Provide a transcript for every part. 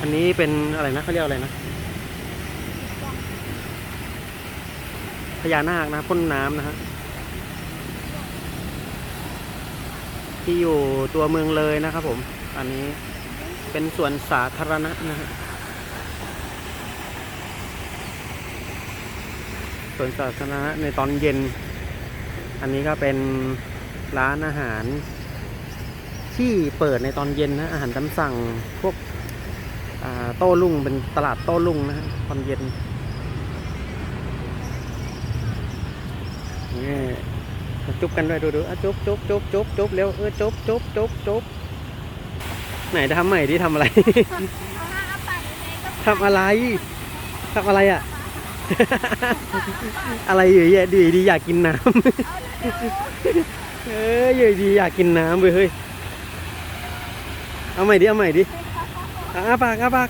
อันนี้เป็นอะไรนะเขาเรียกอะไรนะพญานาคนะพ่นน้ำนะฮะที่อยู่ตัวเมืองเลยนะครับผม อันนี้เป็นสวนสาธารณะนะฮะสวนสาธารณะในตอนเย็น อันนี้ก็เป็นร้านอาหารที่เปิดในตอนเย็นนะอาหารตามสั่งพวก โต้รุ่งเป็นตลาดโต้รุ่งนะฮะตอนเย็นนี่มาจุ๊บกันด้วยดูดูอะจุ๊บจุ๊บจุ๊บจุ๊บจุ๊บเร็วเออจุ๊บจุ๊บจุ๊บจุ๊บไหนจะทำใหม่ดิทำอะไรเอาหน้าเอาปากยังไงก็ทำอะไรทำอะไรอะ อะไรอยู่ดีดีดีอยากกินน้ำเอออยู่ดีอยากกินน้ำเว้ยเฮ้ยเอาใหม่ดิเอาใหม่ดิ อ้าปากอ้าปาก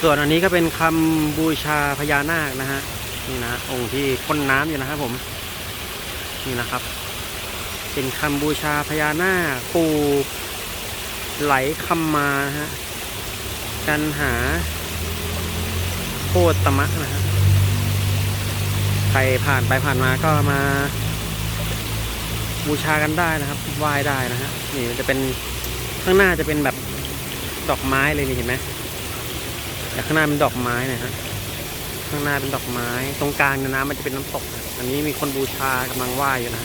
ส่วนอันนี้ก็เป็นคำบูชาพญานาคนะฮะนี่นะองค์ที่พ่นน้ำอยู่นะครับผมนี่นะครับ เป็นคำบูชาพญานาคปูไหลคำมาฮะกันหาโคตมะนะฮะใครผ่านไปผ่านมาก็มาบูชากันได้นะครับไหว้ได้นะฮะนี่จะเป็นข้างหน้าจะเป็นแบบ ดอกไม้เลยนี่เห็นไหมแต่ข้างหน้าเป็นดอกไม้นะฮะข้างหน้าเป็นดอกไม้ ตรงกลางเนี่ยน้ำมันจะเป็นน้ำตก อันนี้มีคนบูชากำลังไหว้อยู่นะ